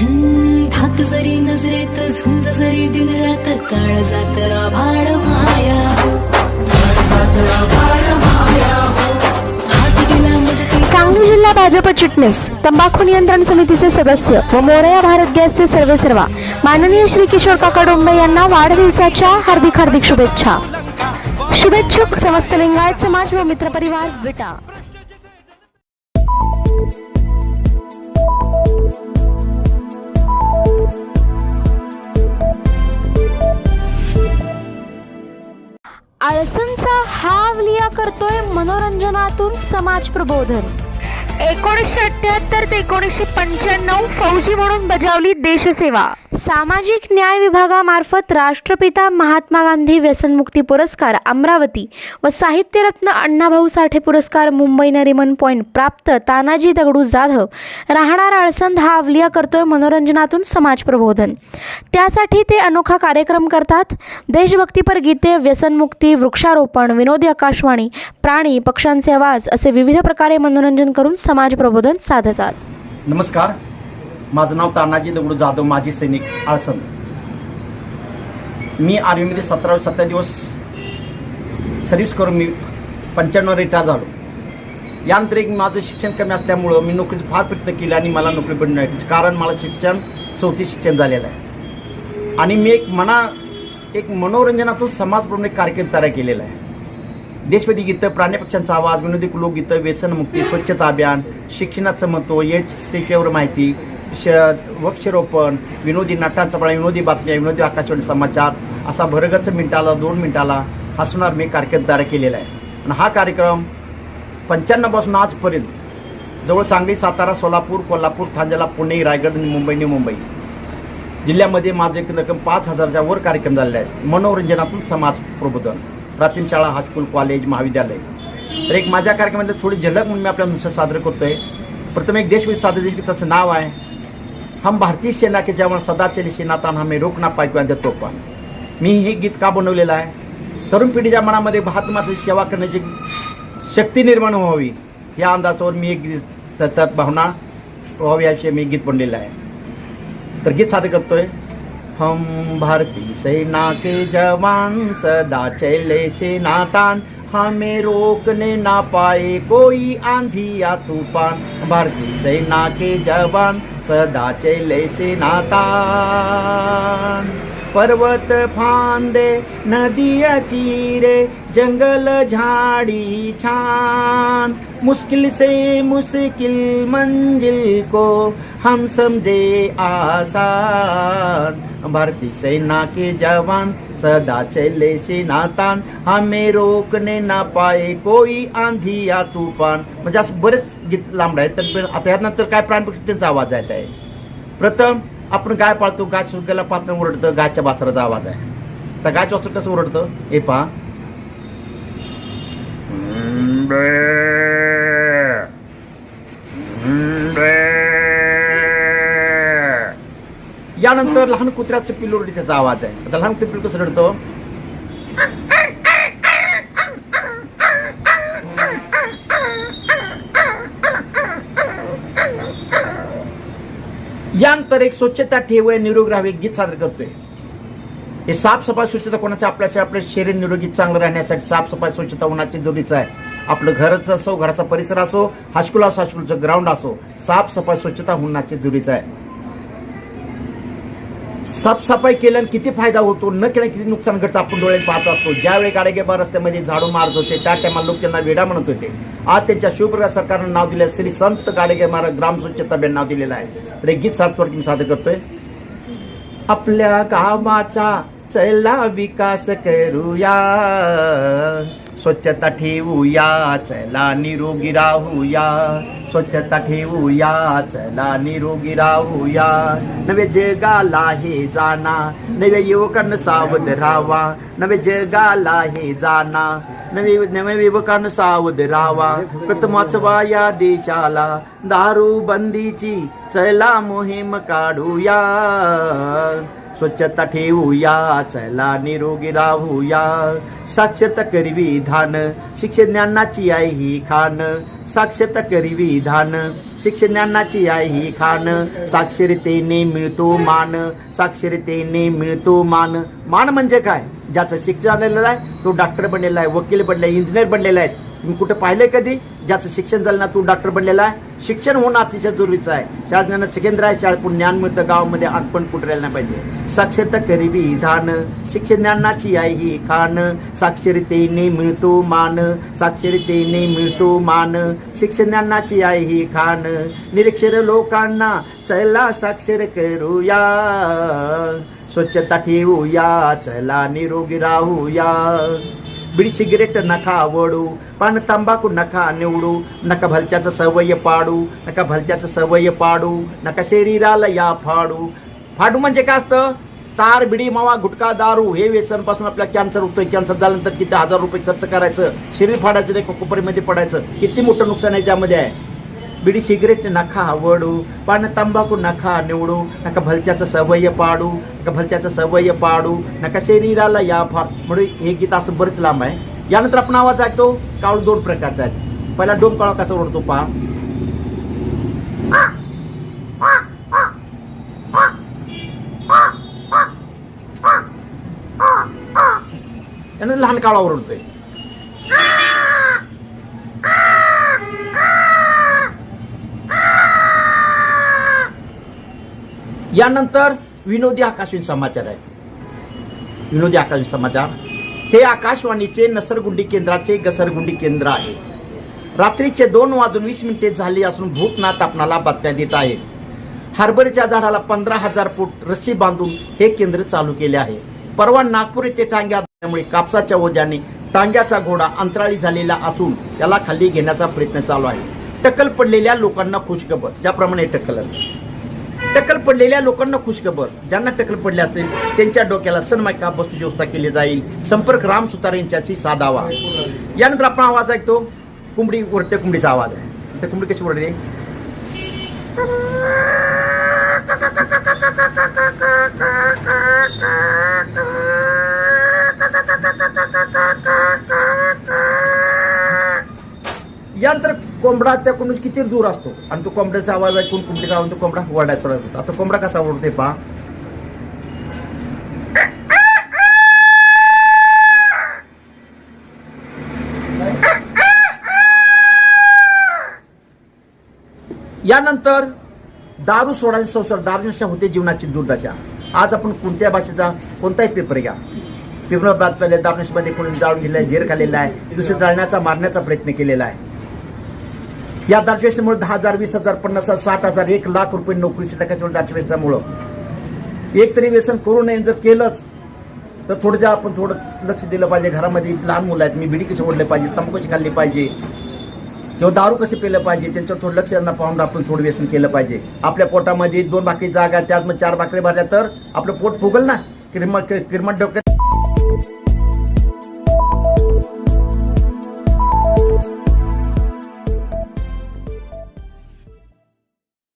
हम्म, जरी नजरेत झुंज जरी दिन रात काळ जात आभाळ माया हो. हो. सांगली जिल्हा भाजप चिटणीस तंबाखू नियंत्रण समितीचे सदस्य व मोरया भारत गॅसचे सर्वे सर्वा माननीय श्री किशोर काका डोंबे यांना वाढदिवसाच्या हार्दिक हार्दिक शुभेच्छा. शुभेच्छुक समस्त लिंगायत समाज व मित्रपरिवार विटा. आळसनचा हा अवलिया करतोय मनोरंजनातून समाज प्रबोधन. एकोणीसशे अठ्याहत्तर ते एकोणीसशे पंच्याण्णव फौजी म्हणून बजावली देशसेवा. सामाजिक न्याय विभागामार्फत राष्ट्रपिता महात्मा गांधी व्यसनमुक्ती पुरस्कार अमरावती व साहित्यरत्न अण्णाभाऊ साठे पुरस्कार मुंबई नरिमन पॉईंट प्राप्त तानाजी दगडू जाधव. राहणार आळसंद हा अवलिया करतोय मनोरंजनातून समाज प्रबोधन. त्यासाठी ते अनोखा कार्यक्रम करतात. देशभक्तीपर गीते व्यसनमुक्ती वृक्षारोपण विनोदी आकाशवाणी प्राणी पक्ष्यांचे आवाज असे विविध प्रकारे मनोरंजन करून समाज प्रबोधन साधतात. नमस्कार. माझं नाव तानाजी दगडू जाधव माजी सैनिक आळसम मी आर्मीमध्ये सतरा सत्तर दिवस सर्व्हिस करून मी पंच्याण्णव रिटायर झालो. यानंतर एक माझं शिक्षण कमी असल्यामुळं मी नोकरीचं फार प्रयत्न केले आणि मला नोकरी पण नाही कारण मला शिक्षण चौथी शिक्षण झालेलं आहे. आणि मी एक मना एक मनोरंजनातून समाजप्रमाणे एक कार्यक्रम तयार केलेला आहे. देशभक्ती गीतं प्राणी पक्ष्यांचा आवाज विनोदी लोकगीतं व्यसनमुक्ती स्वच्छता अभियान शिक्षणाचं महत्त्व या विषयावर माहिती श वृक्षरोपण विनोदी नाटांचा प्रळय विनोदी बातम्या विनोदी आकाशवाणी समाचार असा भरगच मिनिटाला दोन मिनिटाला हसणार मी कार्यक्रम तयार केलेला आहे. आणि हा कार्यक्रम पंच्याण्णवपासून आजपर्यंत जवळ सांगली सातारा सोलापूर कोल्हापूर ठाण्याला पुणे रायगड आणि मुंबई न्यू मुंबई जिल्ह्यामध्ये माझे एक रक्कम पाच हजारच्या वर कार्यक्रम झालेले आहेत. मनोरंजनातून समाज प्रबोधन. प्राथमिक शाळा हायस्कूल कॉलेज महाविद्यालय. तर एक माझ्या कार्यक्रमामध्ये थोडी झलक म्हणून मी आपल्या नुसार सादर करतोय. प्रथम एक देशविद सादर त्याचं नाव आहे. हम भारतीय सेना के जवान सदा चली सेनातान हमें रोकना पायकू आणि पण मी हे गीत का बनवलेलं आहे. तरुण पिढीच्या मनामध्ये भारतमातेची सेवा करण्याची शक्ती निर्माण व्हावी या अंदाजावर मी एक गीत त्यात भावना व्हावी याविषयी मी गीत बनलेलं आहे. तर गीत सादर करतोय. हम भारतीय सेना के जवान सदा चले से नातान हमें रोकने ना पाए कोई आंधी या तूफान। भारतीय सेना के जवान सदा लैसे से पर्वत फांदे नदिया चीरे जंगल झाड़ी छान. मुश्किल से मुश्किल मंजिल को हम समझे आसान. भारतीय सेना के जवान सदा चले से नातान हमें रोकने ना पाए कोई आंधी या तूफान. म्हणजे असं बरेच गीत लांबड आहे तर आता ह्यानंतर काय प्राणपक्षी त्यांचा आवाज येत आहे प्रथम आपण गाय पाळतो? गाय सुरगेला पात्र ओरडतं गायच्या बासराचा आवाज आहे. तर गायचं वासर कसं ओरडतं? हे पहा. यानंतर लहान कुत्र्याचं पिल्लू त्याचा आवाज आहे. आता लहान कुत्रे कसं रडतो? यानंतर एक स्वच्छता ठेव निरोग राहावे गीत सादर करतोय. हे साफसफाई स्वच्छता कोणाच्या आपल्याच्या आपलं शरीर निरोगी चांगलं राहण्यासाठी साफसफाई स्वच्छता होण्याची जरुरीचं आहे. आपलं घरच असो घराचा परिसर असो हायस्कूल असो हायस्कूलचं ग्राउंड असो साफसफाई स्वच्छता होण्याची जरुरीचं आहे. साफसफाई केल्यानं किती फायदा होतो न केल्यानं किती नुकसान घडतं आपण डोळे पाहत असतो. ज्यावेळी गाडेगेबा रस्त्यामध्ये झाडू मारत होते त्या टायमाला लोक त्यांना वेडा म्हणत होते. आज त्यांच्या शिवप्रकाश सरकारनं नाव दिलं श्री संत गाडगे महाराज ग्राम स्वच्छता अभियान नाव दिलेलं आहे. तर एक गीत सातवर मी सादर करतोय. आपल्या गावाचा चला विकास करूया. स्वच्छता ठेवूया चला निरोगी राहूया. स्वच्छता ठेवूया चला निरोगी राहूया. नवे जगाला हे जाना नवे युवकांना सावध राहावा. नवे जगाला हे जाना नवे नवे युवकांना सावध राहावा. प्रथमच वाया या देशाला दारू बंदीची चला मोहीम काढूया. स्वच्छता ठेवूया चला निरोगी राहूया. साक्षरता करवी धान शिक्षण ज्ञानाची आहे ही खान. साक्षरता करवी धान शिक्षण ज्ञानाची आहे ही खान. साक्षरतेने मिळतो मान साक्षरतेने मिळतो मान. मान म्हणजे काय? ज्याचं शिक्षण झालेलं आहे तो डॉक्टर बनलेला आहे वकील बनलेला आहे इंजिनियर बनलेला आहे. तुम्ही कुठं पाहिलंय कधी? ज्याचं शिक्षण झालं ना तो डॉक्टर बनलेला आहे. शिक्षण होणं अतिशय जरुरीचं आहे. शासनानं ज्ञानाचं केंद्र आहे शाळेतून ज्ञान मिळतं गावामध्ये आणपण कुठरायला नाही पाहिजे. साक्षरता करीबी धान शिक्षण ज्ञानाची आहे ही खान साक्षरतेने मिळतो मान साक्षरतेने मिळतो मान शिक्षण ज्ञानाची आहे ही खाण निरक्षर लोकांना चला साक्षर करूया स्वच्छता ठेवूया चला निरोगी राहूया. बिडी सिगरेट नका आवडू पण तंबाखू नका निवडू नका भलत्याचं सवय पाडू नका भलत्याचं सवय पाडू नका शरीराला या फाडू फाडू म्हणजे काय असतं तार बिडी मावा गुटखा दारू हे व्यसनपासून आपल्या कॅन्सर होतोय कॅन्सर झाल्यानंतर किती हजार रुपये खर्च करायचं शरीर फाडायचं नाही कोपरीमध्ये पडायचं किती मोठं नुकसान आहे याच्यामध्ये आहे बिडी सिगरेट नका आवडू पान तंबाखू नका निवडू नका भलत्याचं सवय पाडू नका भलत्याचं सवय पाडू नका शरीराला या फार म्हणून हे गीत असं बरंच लांब आहे यानंतर आपण आवाज ऐकतो काळू दोन प्रकारचा आहे पहिला डोम काळा कसा ओढतो पहा यानंतर लहान काळा ओरडतोय यानंतर विनोदी आकाशवाणी समाचार आहे. विनोदी आकाशवाणी समाचार. हे आकाशवाणीचे नसरगुंडी केंद्राचे घसरगुंडी केंद्र आहे. रात्रीचे दोन वाजून वीस मिनिटे झाली असून भूतनाथ आपणाला बातम्या देत आहे हरभऱ्याच्या झाडाला पंधरा हजार फूट रस्सी बांधून हे केंद्र चालू केले आहे. परवा नागपूर येथे टांग्या आल्यामुळे कापसाच्या ओझ्याने टांग्याचा घोडा अंतराळी झालेला असून त्याला खाली घेण्याचा प्रयत्न चालू आहे. टक्कल पडलेल्या लोकांना खुशखबर ज्याप्रमाणे टक्कल आहे. पडलेल्या लोकांना खुशखबर ज्यांना टक्कल पडले असेल त्यांच्या डोक्याला सन्मायका बसूची व्यवस्था केली जाईल. संपर्क राम सुतार यांच्याशी साधावा यानंतर आपण आवाज ऐकतो. कुंबडी वरते कुंबडीचा आवाज आहे. तर कुंबडी कशी वरते यानंतर कोंबडा त्या कोंबडी किती दूर असतो? आणि तो कोंबड्याचा आवाज ऐकून कुंबडीचा आवाज तो कोंबडा वरडायचा सोडत होता आता कोंबडा कसा ओरडते पहा. यानंतर दारू सोडायचे संसार दारू नशा होते जीवनाची दुर्दशा. आज आपण कोणत्या भाषेचा कोणताही पेपर घ्या. पेपर बातम्या दारू नशेमध्ये कोणी जाळून गेलेला आहे जेर खाल्लेला आहे दुसरे जाळण्याचा मारण्याचा प्रयत्न केलेला आहे. या दारूव्यसनामुळे दहा हजार वीस हजार पन्नास हजार साठ हजार एक लाख रुपये नोकरीच्या टाकायच्या दारूव्यसनामुळं एक तरी व्यसन करू नये जर केलंच तर थोडं जर आपण थोडं लक्ष दिलं पाहिजे. घरामध्ये लहान मुलं आहेत मी बिडी कशी ओढले पाहिजे तंबाखू कशी खाल्ली पाहिजे किंवा दारू कसे पेलं पाहिजे त्यांच्यावर थोडं लक्ष त्यांना पाहून आपण थोडं व्यसन केलं पाहिजे. आपल्या पोटामध्ये दोन भाकरी जागा त्यात मग चार भाकरी भरल्या तर आपलं पोट फुगल ना? किरमट किरमट डोक्यात